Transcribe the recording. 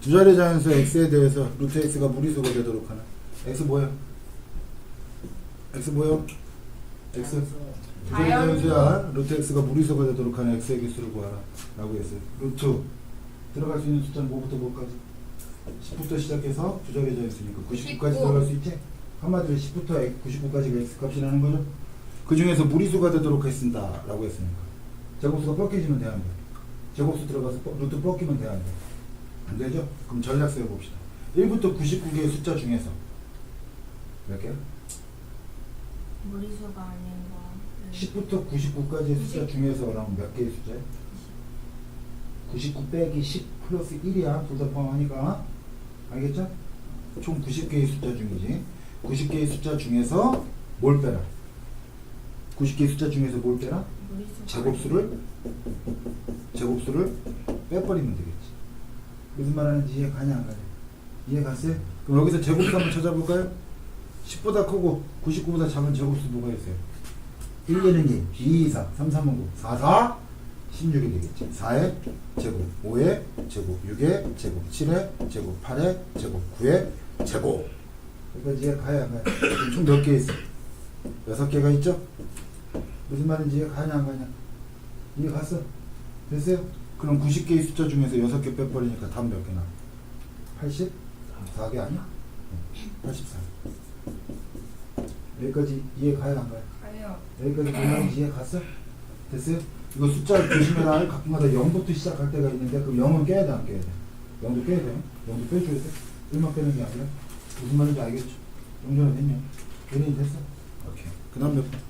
두 자리 자연수 x에 대해서 루트 x가 무리수가 되도록 하는 x 뭐야? x 뭐야? x 두 자리 자연수야 루트 x가 무리수가 되도록 하는 x의 개수를 구하라 라고 했어요 루트 들어갈 수 있는 숫자는 뭐부터 뭐까지? 10부터 시작해서 두 자리 자연수니까 99까지 19. 들어갈 수 있지? 한마디로 10부터 99까지가 x 값이라는 거죠 그 중에서 무리수가 되도록 했습니다 라고 했으니까 제곱수가 꺾이지면 돼야 돼 제곱수 들어가서 뻑- 루트 꺾이면 돼야 돼. 안 되죠? 그럼 전략 세워봅시다. 1부터 99개의 숫자 중에서 몇 개요? 무리수가 아닌 거. 네. 10부터 99까지의 숫자 90. 중에서 그럼 몇 개의 숫자예요? 99 빼기 10 플러스 1이야. 둘 다 포함하니까. 알겠죠? 총 90개의 숫자 중이지. 90개의 숫자 중에서 뭘 빼라? 90개의 숫자 중에서 뭘 빼라? 제곱수를 제곱수를 빼버리면 되겠지. 무슨 말 하는지 이해 가냐 안 가냐? 이해 갔어요? 그럼 여기서 제곱수 한번 찾아볼까요? 10보다 크고 99보다 작은 제곱수 뭐가 있어요? 1, 1은 2, 2, 4, 3, 3은 9, 4, 4, 16이 되겠지. 4의 제곱, 5의 제곱, 6의 제곱, 7의 제곱, 8의 제곱, 9의 제곱. 여기까지 이해 가야 안 가야? 총몇 개 있어? 6개가 있죠? 무슨 말인지 이해 가냐 안 가냐? 이해 갔어? 됐어요? 그럼 90개의 숫자 중에서 6개 빼버리니까 답 몇 개나? 80? 4개 아니야? 84 여기까지 이해 가야 안 가요? 가요. 여기까지 말인지 이해 갔어? 됐어요? 이거 숫자 조심해라 가끔가다 0부터 시작할 때가 있는데 그 0은 깨야 돼 안 깨야 돼? 0도 깨야 돼 0도 빼줘야 돼 1만 빼는 게 아니라 무슨 말인지 알겠죠? 정전은 됐냐? 연인이 됐어? 오케이 그 다음 몇 번?